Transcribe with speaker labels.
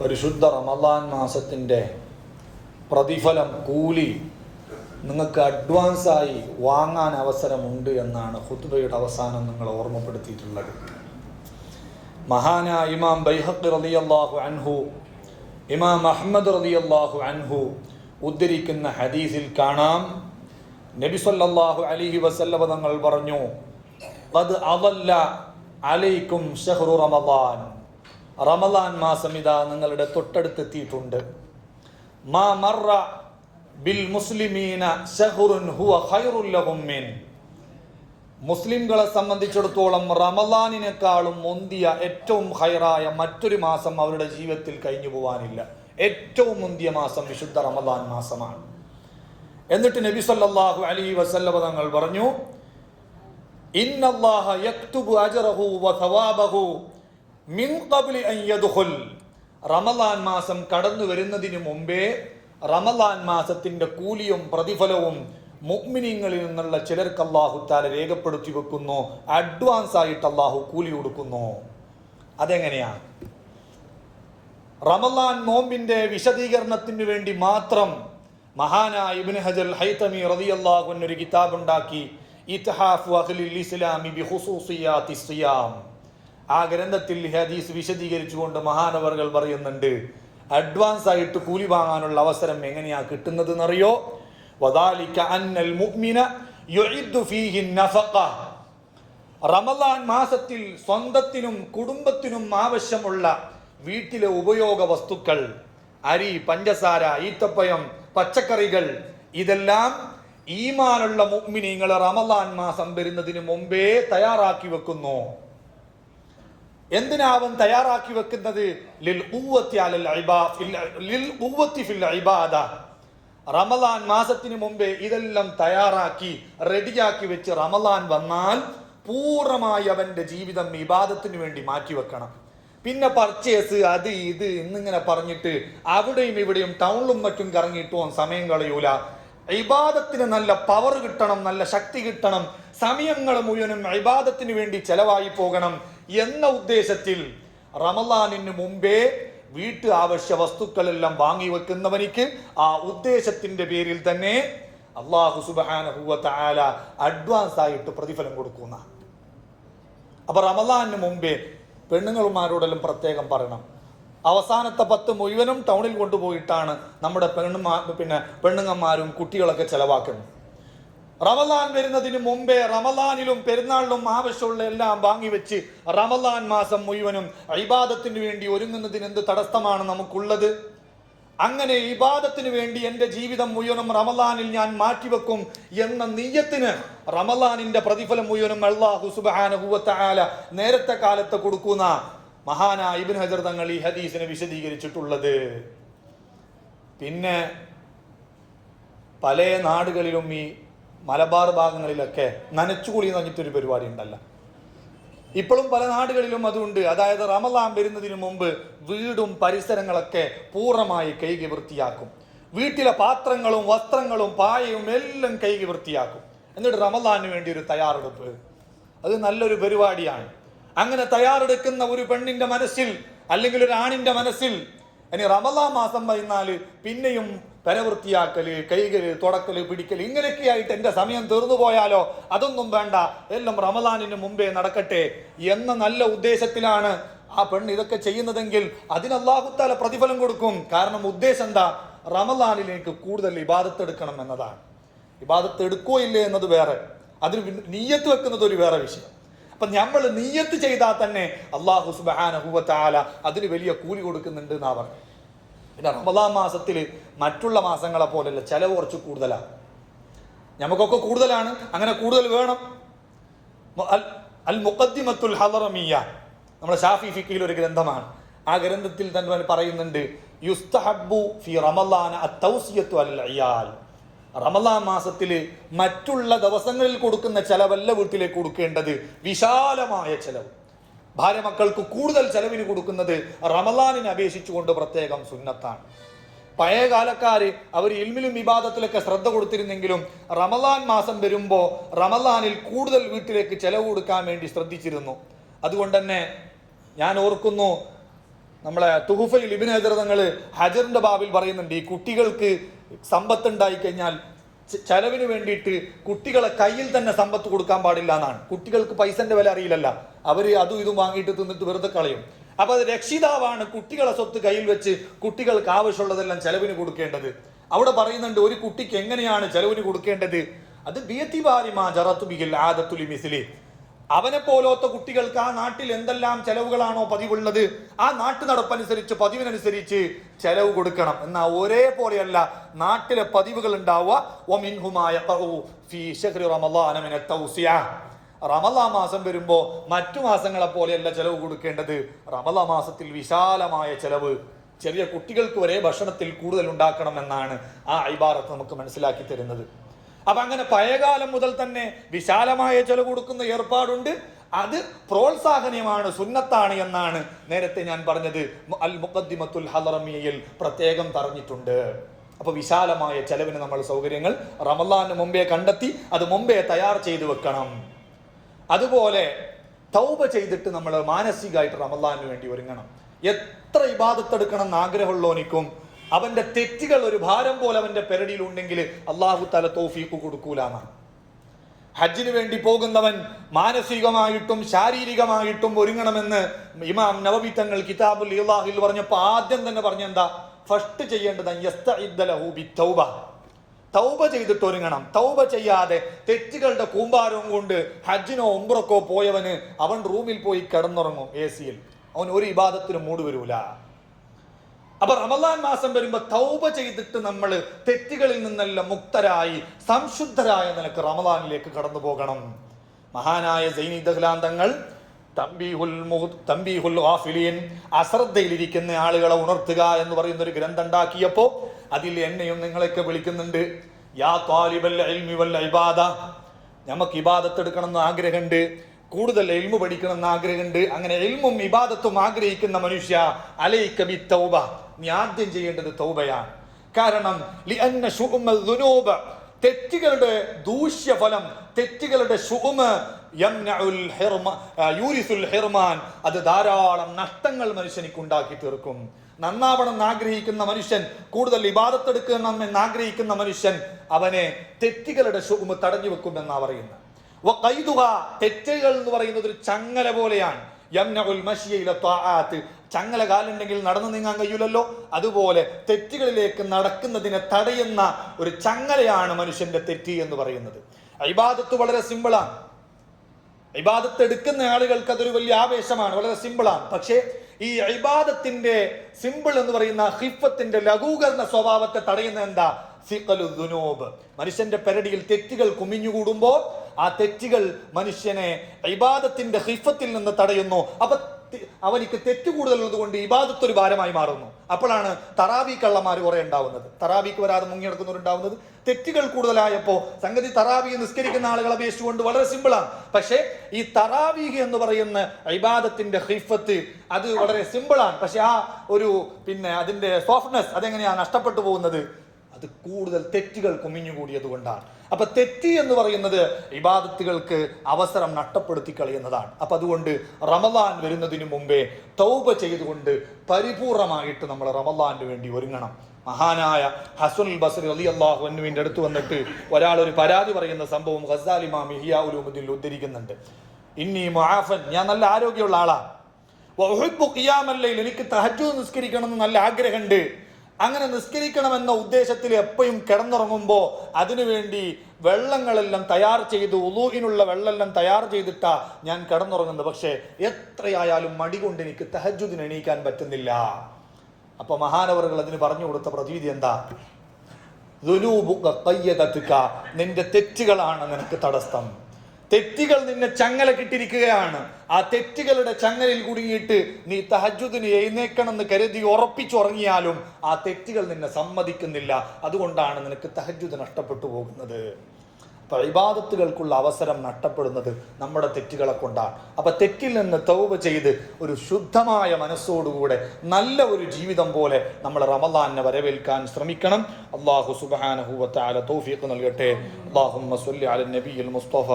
Speaker 1: പരിശുദ്ധ റമദാൻ മാസത്തിന്റെ പ്രതിഫലം കൂലി നിങ്ങൾക്ക് അഡ്വാൻസായി വാങ്ങാൻ അവസരമുണ്ട് എന്നാണ് ഹുത്തുബയുടെ അവസാനം നിങ്ങൾ ഓർമ്മപ്പെടുത്തിയിട്ടുള്ളത്. മഹാനായ ഇമാം ബൈഹഖ് റളിയല്ലാഹു അൻഹു ഇമാം അഹമ്മദ് റളിയല്ലാഹു അൻഹു ഉദ്ധരിക്കുന്ന ഹദീസിൽ കാണാം. നബി സല്ലല്ലാഹു അലിഹി വസല്ലമ തങ്ങൾ പറഞ്ഞു അത് അതല്ല അലൈക്കും ഷഹ്റു റമദാൻ. റമദാൻ മാസം ഇതാ നിങ്ങളുടെ തൊട്ടടുത്തെത്തിയിട്ടുണ്ട്. മാ മറ ബിൽ മുസ്ലിമീന ഹുവ മുസ്ലിംകളെ സംബന്ധിച്ചിടത്തോളം റമലാനിനേക്കാളും മുന്തിയ ഏറ്റവും ഹൈറായ മറ്റൊരു മാസം അവരുടെ ജീവിതത്തിൽ കഴിഞ്ഞു പോവാനില്ല. ഏറ്റവും മുന്തിയ മാസം വിശുദ്ധ റമദാൻ മാസമാണ്. എന്നിട്ട് നബി സല്ലാഹു അലി വസല്ലവ തങ്ങൾ പറഞ്ഞു ഇന്നല്ലാഹ അജറഹു വ മിൻ റമദാൻ മാസം കടന്നു വരുന്നതിന് മുമ്പേ റമദാൻ മാസത്തിന്റെ കൂലിയും പ്രതിഫലവും മുഗ്മിനിങ്ങളിൽ നിന്നുള്ള ചിലർക്ക് അള്ളാഹു താല രേഖപ്പെടുത്തി വെക്കുന്നു. അഡ്വാൻസ് ആയിട്ട് അള്ളാഹു കൂലി കൊടുക്കുന്നു. അതെങ്ങനെയാ? റമദാൻ നോമ്പിന്റെ വിശദീകരണത്തിന് വേണ്ടി മാത്രം മഹാനായ ഇബ്നു ഹജൽ ഹൈതമി റളിയല്ലാഹു അൻഹു ഒരു കിതാബ് ഉണ്ടാക്കി ഇത്ഹാഫു ഇസ്ലാമി ബിഖുസൂസിയാത്തി സിയാം ആ ഗ്രന്ഥത്തിൽ ഹദീസ് വിശദീകരിച്ചുകൊണ്ട് മഹാനവറുകൾ പറയുന്നുണ്ട് അഡ്വാൻസ് ആയിട്ട് കൂലി വാങ്ങാനുള്ള അവസരം എങ്ങനെയാ കിട്ടുന്നത് എന്നറിയോ അന്നൽ മുഅ്മിന റമദാൻ മാസത്തിൽ സ്വന്തത്തിനും കുടുംബത്തിനും ആവശ്യമുള്ള വീട്ടിലെ ഉപയോഗ വസ്തുക്കൾ അരി പഞ്ചസാര ഈത്തപ്പയം പച്ചക്കറികൾ ഇതെല്ലാം ഈമാനുള്ള മുഗ്മിനിങ്ങൾ റമദാൻ മാസം വരുന്നതിന് മുമ്പേ തയ്യാറാക്കി വെക്കുന്നു. എന്തിനാവൻ തയ്യാറാക്കി വെക്കുന്നത്? റമലാൻ മാസത്തിന് മുമ്പേ ഇതെല്ലാം തയ്യാറാക്കി റെഡിയാക്കി വെച്ച് റമലാൻ വന്നാൽ പൂർണമായി അവന്റെ ജീവിതം ഇബാദത്തിന് വേണ്ടി മാറ്റി വെക്കണം. പിന്നെ പർച്ചേസ് അത് ഇത് എന്നിങ്ങനെ പറഞ്ഞിട്ട് അവിടെയും ഇവിടെയും ടൗണിലും മറ്റും കറങ്ങിയിട്ട് പോകാൻ സമയം കളയൂല. ഇബാദത്തിന് നല്ല പവർ കിട്ടണം നല്ല ശക്തി കിട്ടണം. സമയങ്ങൾ മുഴുവനും ഇബാദത്തിന് വേണ്ടി ചെലവായി പോകണം. എന്ന ഉദ്ദേശത്തിൽ റമലാനിന് മുമ്പേ വീട്ട് ആവശ്യ വസ്തുക്കളെല്ലാം വാങ്ങി വെക്കുന്നവനിക്ക് ആ ഉദ്ദേശത്തിന്റെ പേരിൽ തന്നെ അള്ളാഹു സുബാന അഡ്വാൻസ് ആയിട്ട് പ്രതിഫലം കൊടുക്കുന്ന അപ്പൊ റമലാനിന് മുമ്പേ പെണ്ണുങ്ങളുമാരോടെല്ലാം പ്രത്യേകം പറയണം. അവസാനത്തെ പത്ത് മുഴുവനും ടൗണിൽ കൊണ്ടുപോയിട്ടാണ് നമ്മുടെ പെണ്ണുമാ പിന്നെ പെണ്ണുങ്ങന്മാരും കുട്ടികളൊക്കെ ചെലവാക്കുന്നത്. റമലാൻ വരുന്നതിന് മുമ്പേ റമലാനിലും പെരുന്നാളിലും ആവശ്യമുള്ള എല്ലാം വാങ്ങിവെച്ച് റമലാൻ മാസം മുഴുവനും ഇബാദത്തിന് വേണ്ടി ഒരുങ്ങുന്നതിന് എന്ത് തടസ്സമാണ് നമുക്കുള്ളത്? അങ്ങനെ ഇബാദത്തിന് വേണ്ടി എന്റെ ജീവിതം മുഴുവനും റമലാനിൽ ഞാൻ മാറ്റിവെക്കും എന്ന നീയത്തിന് റമലാനിന്റെ പ്രതിഫലം മുഴുവനും അള്ളാഹു സുബാനുഭൂവത്തായ നേരത്തെ കാലത്ത് കൊടുക്കുന്ന മഹാന ഇബിൻ ഹജർ തങ്ങൾ ഈ ഹദീസിനെ വിശദീകരിച്ചിട്ടുള്ളത്. പിന്നെ പല നാടുകളിലും ഈ മലബാർ ഭാഗങ്ങളിലൊക്കെ നനച്ചുകുളി എന്ന് പറഞ്ഞിട്ടൊരു പരിപാടി ഉണ്ടല്ല. ഇപ്പോഴും പല നാടുകളിലും അതുണ്ട്. അതായത് റമലാൻ വരുന്നതിന് മുമ്പ് വീടും പരിസരങ്ങളൊക്കെ പൂർണമായി കൈകി വൃത്തിയാക്കും. വീട്ടിലെ പാത്രങ്ങളും വസ്ത്രങ്ങളും പായയും എല്ലാം കൈകി വൃത്തിയാക്കും. എന്നിട്ട് റമലാന് വേണ്ടി ഒരു തയ്യാറെടുപ്പ്. അത് നല്ലൊരു പരിപാടിയാണ്. അങ്ങനെ തയ്യാറെടുക്കുന്ന ഒരു പെണ്ണിന്റെ മനസ്സിൽ അല്ലെങ്കിൽ ഒരു ആണിന്റെ മനസ്സിൽ ഇനി റമലാ മാസം വൈകുന്നാൽ പിന്നെയും പെരവൃത്തിയാക്കൽ കൈകൾ തുടക്കൽ പിടിക്കൽ ഇങ്ങനെയൊക്കെയായിട്ട് എന്റെ സമയം തീർന്നു പോയാലോ? അതൊന്നും വേണ്ട. എല്ലാം റമദാനിന് മുമ്പേ നടക്കട്ടെ എന്ന നല്ല ഉദ്ദേശത്തിലാണ് ആ പെണ്ണ് ഇതൊക്കെ ചെയ്യുന്നതെങ്കിൽ അതിന് പ്രതിഫലം കൊടുക്കും. കാരണം ഉദ്ദേശം എന്താ? റമദാനിലേക്ക് കൂടുതൽ ഇബാദത്ത് എടുക്കണം എന്നതാണ്. ഇബാദത്ത് എടുക്കോ ഇല്ലേ എന്നത് വേറെ. അതിന് നീയത്ത് വെക്കുന്നത് ഒരു വേറെ വിഷയം. അപ്പൊ നമ്മൾ നീയത്ത് ചെയ്താൽ തന്നെ അള്ളാഹു സുബാനഹുവത്താല അതിന് വലിയ കൂലി കൊടുക്കുന്നുണ്ട് എന്നാ പറഞ്ഞു പിന്നെ റമദാൻ മാസത്തിൽ മറ്റുള്ള മാസങ്ങളെ പോലെയല്ല ചിലവ് കുറച്ച് കൂടുതലാണ് നമുക്കൊക്കെ കൂടുതലാണ് അങ്ങനെ കൂടുതൽ വേണം. അൽ- മുഖദ്ദിമത്തുൽ ഹലറമിയ നമ്മുടെ ഷാഫി ഫിക്കിയിൽ ഒരു ഗ്രന്ഥമാണ്. ആ ഗ്രന്ഥത്തിൽ തന്നെ പറയുന്നുണ്ട് യുസ്തഹബ്ബു ഫി റമലാന അത്തൗസിയത്തു അൽ അയാൽ റമലാൻ മാസത്തിൽ മറ്റുള്ള ദിവസങ്ങളിൽ കൊടുക്കുന്ന ചെലവല്ല വീട്ടിലേക്ക് കൊടുക്കേണ്ടത്. വിശാലമായ ചെലവ്. ഭാര്യ മക്കൾക്ക് കൂടുതൽ ചെലവിന് കൊടുക്കുന്നത് റമലാനിനെ അപേക്ഷിച്ചുകൊണ്ട് പ്രത്യേകം സുന്നത്താണ്. പഴയ കാലക്കാര് അവർ ഇൽമിലും വിവാദത്തിലൊക്കെ ശ്രദ്ധ കൊടുത്തിരുന്നെങ്കിലും റമലാൻ മാസം വരുമ്പോൾ റമലാനിൽ കൂടുതൽ വീട്ടിലേക്ക് ചെലവ് കൊടുക്കാൻ വേണ്ടി ശ്രദ്ധിച്ചിരുന്നു. അതുകൊണ്ട് തന്നെ ഞാൻ ഓർക്കുന്നു നമ്മളെ തുഹുഫയിൽ ഇബിനേതൃതങ്ങൾ ഹജറിന്റെ ബാബിൽ പറയുന്നുണ്ട് ഈ കുട്ടികൾക്ക് സമ്പത്ത് ഉണ്ടായി കഴിഞ്ഞാൽ ചെലവിന് വേണ്ടിയിട്ട് കുട്ടികളെ കയ്യിൽ തന്നെ സമ്പത്ത് കൊടുക്കാൻ പാടില്ല എന്നാണ്. കുട്ടികൾക്ക് പൈസന്റെ വില അറിയില്ലല്ല. അവർ അതും ഇതും വാങ്ങിയിട്ട് തിന്നിട്ട് വെറുതെ കളയും. അപ്പൊ അത് രക്ഷിതാവാണ് കുട്ടികളെ സ്വത്ത് കയ്യിൽ വെച്ച് കുട്ടികൾക്ക് ആവശ്യമുള്ളതെല്ലാം ചെലവിന് കൊടുക്കേണ്ടത്. അവിടെ പറയുന്നുണ്ട് ഒരു കുട്ടിക്ക് എങ്ങനെയാണ് ചെലവിന് കൊടുക്കേണ്ടത്? അത് ബിയത്തിബാരിമാ ജറത്തു ജറത്തുബിയിൽ ആദത്തുലി മിസിലി. അവനെ പോലത്തെ കുട്ടികൾക്ക് ആ നാട്ടിൽ എന്തെല്ലാം ചെലവുകളാണോ പതിവുള്ളത് ആ നാട്ടു നടപ്പനുസരിച്ച് പതിവിനനുസരിച്ച് ചെലവ് കൊടുക്കണം. എന്നാ ഒരേപോലെയല്ല നാട്ടിലെ പതിവുകൾ ഉണ്ടാവുക. റമലാ മാസം വരുമ്പോ മറ്റു മാസങ്ങളെ പോലെയല്ല ചെലവ് കൊടുക്കേണ്ടത്. റമലാ മാസത്തിൽ വിശാലമായ ചെലവ്. ചെറിയ കുട്ടികൾക്ക് വരെ ഭക്ഷണത്തിൽ കൂടുതൽ ഉണ്ടാക്കണം എന്നാണ് ആ ഇബാറത്ത് നമുക്ക് മനസ്സിലാക്കി തരുന്നത്. അപ്പൊ അങ്ങനെ പഴയകാലം മുതൽ തന്നെ വിശാലമായ ചെലവ് കൊടുക്കുന്ന ഏർപ്പാടുണ്ട്. അത് പ്രോത്സാഹനമാണ് സുന്നത്താണ് എന്നാണ് നേരത്തെ ഞാൻ പറഞ്ഞത്. അൽ മുഖദ്ദിമത്തുൽ ഹലറമിയയിൽ പ്രത്യേകം പറഞ്ഞിട്ടുണ്ട്. അപ്പോൾ വിശാലമായ ചെലവിന് നമ്മൾ സൗകര്യങ്ങൾ റമലാന് മുമ്പേ കണ്ടെത്തി അത് മുമ്പേ തയ്യാർ ചെയ്തു വെക്കണം. അതുപോലെ തൗബ ചെയ്തിട്ട് നമ്മൾ മാനസികമായിട്ട് റമലാന് വേണ്ടി ഒരുങ്ങണം. എത്ര ഇബാദത്തെടുക്കണം എന്ന് ആഗ്രഹമുള്ളവനിക്കും അവന്റെ തെറ്റുകൾ ഒരു ഭാരം പോലെ അവന്റെ പെരടിയിൽ ഉണ്ടെങ്കിൽ അള്ളാഹു തല തോഫീക്ക് കൊടുക്കൂലാണ് ഹജ്ജിന് വേണ്ടി പോകുന്നവൻ മാനസികമായിട്ടും ശാരീരികമായിട്ടും ഒരുങ്ങണമെന്ന് ഇമാം നവബി തങ്ങൾ കിതാബുൽ ഇലാഹിൽ പറഞ്ഞപ്പോ ആദ്യം തന്നെ പറഞ്ഞെന്താ? ഫസ്റ്റ് ചെയ്യേണ്ടത് ബിത്തൗബ. തൗബ ചെയ്തിട്ട് ഒരുങ്ങണം. തൗബ ചെയ്യാതെ തെറ്റുകളുടെ കൂമ്പാരവും കൊണ്ട് ഹജ്ജിനോ ഒമ്പ്രക്കോ പോയവന് അവൻ റൂമിൽ പോയി കിടന്നുറങ്ങും എ സിയിൽ അവൻ ഒരു വിവാദത്തിനും മൂട് വരൂല. അപ്പൊ റമദാൻ മാസം വരുമ്പോ തൗബ ചെയ്തിട്ട് നമ്മൾ തെറ്റുകളിൽ നിന്നെല്ലാം മുക്തരായി സംശുദ്ധരായ നിലയ്ക്ക് റമദാനിലേക്ക് കടന്നു പോകണം. മഹാനായ സൈനി ദഹ്ലാന്തങ്ങൾ തമ്പീഹുൽ തമ്പീഹുൽ ഗാഫിലീൻ അശ്രദ്ധയിലിരിക്കുന്ന ആളുകളെ ഉണർത്തുക എന്ന് പറയുന്ന ഒരു ഗ്രന്ഥം ഉണ്ടാക്കിയപ്പോ അതിൽ എന്നെയും നിങ്ങളെയൊക്കെ വിളിക്കുന്നുണ്ട്. യാ ത്വാലിബൽ ഇൽമി വൽ ഇബാദ. നമുക്ക് ഇബാദത്ത് എടുക്കണം എന്ന് ആഗ്രഹമുണ്ട്. കൂടുതൽ എൽമു പഠിക്കണം എന്ന് ആഗ്രഹമുണ്ട്. അങ്ങനെ എൽമും ഇബാദത്തും ആഗ്രഹിക്കുന്ന മനുഷ്യ അലൈക ബി തൗബ. നീ ആദ്യം ചെയ്യേണ്ടത് തൗബയാണ്. കാരണം തെറ്റുകളുടെ ദൂഷ്യഫലം തെറ്റുകളുടെ ഹിർമ യൂരിസുൽ ഹിർമാൻ അത് ധാരാളം നഷ്ടങ്ങൾ മനുഷ്യനിക്ക് ഉണ്ടാക്കി തീർക്കും. നന്നാവണം ആഗ്രഹിക്കുന്ന മനുഷ്യൻ കൂടുതൽ ഇബാദത്തെടുക്കണം എന്ന് ആഗ്രഹിക്കുന്ന മനുഷ്യൻ അവനെ തെറ്റുകളുടെ ശുഭമ തടഞ്ഞു വെക്കുമെന്നാ പറയുന്നത്. തെറ്റുകൾ എന്ന് പറയുന്നത് ഒരു ചങ്ങല പോലെയാണ്. ചങ്ങല കാലുണ്ടെങ്കിൽ നടന്നു നീങ്ങാൻ കഴിയൂലല്ലോ. അതുപോലെ തെറ്റുകളിലേക്ക് നടക്കുന്നതിനെ തടയുന്ന ഒരു ചങ്ങലയാണ് മനുഷ്യന്റെ തെറ്റി എന്ന് പറയുന്നത്. ഇബാദത്ത് വളരെ സിമ്പിളാണ്. ഇബാദത്ത് എടുക്കുന്ന ആളുകൾക്ക് അതൊരു വലിയ ആവേശമാണ് വളരെ സിമ്പിളാണ്. പക്ഷേ ഈ ഇബാദത്തിന്റെ സിമ്പിൾ എന്ന് പറയുന്ന ഹിഫത്തിന്റെ ലഘൂകരണ സ്വഭാവത്തെ തടയുന്ന എന്താ? സിഖലു ദുനൂബ്. മനുഷ്യന്റെ പെരടിയിൽ തെറ്റുകൾ കുമിഞ്ഞുകൂടുമ്പോൾ ആ തെറ്റുകൾ മനുഷ്യനെ ഇബാദത്തിന്റെ ഹിഫത്തിൽ നിന്ന് തടയുന്നു. അപ്പൊ അവനിക്ക് തെറ്റ് കൂടുതലുള്ളത് കൊണ്ട് ഇബാദത്ത് ഒരു ഭാരമായി മാറുന്നു. അപ്പോഴാണ് തറാവി കള്ളന്മാർ കുറെ ഉണ്ടാവുന്നത്. തറാവിക്ക് വരാതെ മുങ്ങിയെടുക്കുന്നവരുണ്ടാവുന്നത് തെറ്റുകൾ കൂടുതലായപ്പോ സംഗതി തറാവി നിസ്കരിക്കുന്ന ആളുകളെ അപേക്ഷിച്ചുകൊണ്ട് വളരെ സിമ്പിളാണ് പക്ഷേ ഈ തറാവീഹ് എന്ന് പറയുന്ന ഇബാദത്തിന്റെ ഹിഫത്ത് അത് വളരെ സിമ്പിളാണ് പക്ഷെ ആ ഒരു പിന്നെ അതിന്റെ സോഫ്റ്റ്നെസ് അതെങ്ങനെയാണ് നഷ്ടപ്പെട്ടു പോകുന്നത്? അത് കൂടുതൽ തെറ്റുകൾ കുമിഞ്ഞുകൂടിയത് കൊണ്ടാണ്. അപ്പൊ തെറ്റ് എന്ന് പറയുന്നത് ഇബാദത്തുകൾക്ക് അവസരം നഷ്ടപ്പെടുത്തി കളയുന്നതാണ്. അപ്പൊ അതുകൊണ്ട് റമദാൻ വരുന്നതിന് മുമ്പേ തൗബ ചെയ്തുകൊണ്ട് പരിപൂർണമായിട്ട് നമ്മൾ റമദാന് വേണ്ടി ഒരുങ്ങണം. മഹാനായ ഹസുൽ ബസറി അലി അള്ളാഹുവിന്റെ അടുത്ത് വന്നിട്ട് ഒരാൾ ഒരു പരാതി പറയുന്ന സംഭവം ഹസാലിമാ മാമി ഹിയാ ഉലൂമുദ്ദീൻ ഉദ്ധരിക്കുന്നുണ്ട്. ഇന്നി മുആഫൻ ഞാൻ നല്ല ആരോഗ്യമുള്ള ആളാ. വഉഹിബ്ബു ഖിയാമൽ ലൈൽ എനിക്ക് തഹജു നിസ്കരിക്കണം എന്ന് നല്ല ആഗ്രഹമുണ്ട്. അങ്ങനെ നിസ്കരിക്കണമെന്ന ഉദ്ദേശത്തിൽ എപ്പോഴും കിടന്നുറങ്ങുമ്പോൾ അതിനുവേണ്ടി വെള്ളങ്ങളെല്ലാം തയ്യാർ ചെയ്ത് ഉലൂഹിനുള്ള വെള്ളമെല്ലാം തയ്യാർ ചെയ്തിട്ടാ ഞാൻ കിടന്നുറങ്ങുന്നത്. പക്ഷേ എത്രയായാലും മടി കൊണ്ട് എനിക്ക് തഹജുദിന് എണീക്കാൻ പറ്റുന്നില്ല. അപ്പൊ മഹാനവറുകൾ അതിന് പറഞ്ഞു കൊടുത്ത പ്രതീതി എന്താ. നിന്റെ തെറ്റുകളാണ് നിനക്ക് തടസ്സം. തെറ്റുകൾ നിന്നെ ചങ്ങല കിട്ടിരിക്കുകയാണ് ആ തെറ്റുകളുടെ ചങ്ങലിൽ കുടുങ്ങിയിട്ട് നീ തഹജുദിന് എഴുന്നേക്കണമെന്ന് കരുതി ഉറപ്പിച്ചുറങ്ങിയാലും ആ തെറ്റുകൾ നിന്നെ സമ്മതിക്കുന്നില്ല. അതുകൊണ്ടാണ് നിനക്ക് തഹജുദ് നഷ്ടപ്പെട്ടു പോകുന്നത്. അപ്പൊ ഇബാദത്തുകൾക്കുള്ള അവസരം നഷ്ടപ്പെടുന്നത് നമ്മുടെ തെറ്റുകളെ കൊണ്ടാണ്. അപ്പൊ തെറ്റിൽ നിന്ന് തൗബ ചെയ്ത് ഒരു ശുദ്ധമായ മനസ്സോടുകൂടെ നല്ല ഒരു ജീവിതം പോലെ നമ്മൾ റമദാനെ വരവേൽക്കാൻ ശ്രമിക്കണം. അള്ളാഹു സുബാനഹുവ തൗഫീഖ് നൽകട്ടെ. അള്ളാഹുമ്മ സല്ലി നബിയിൽ മുസ്തഫ.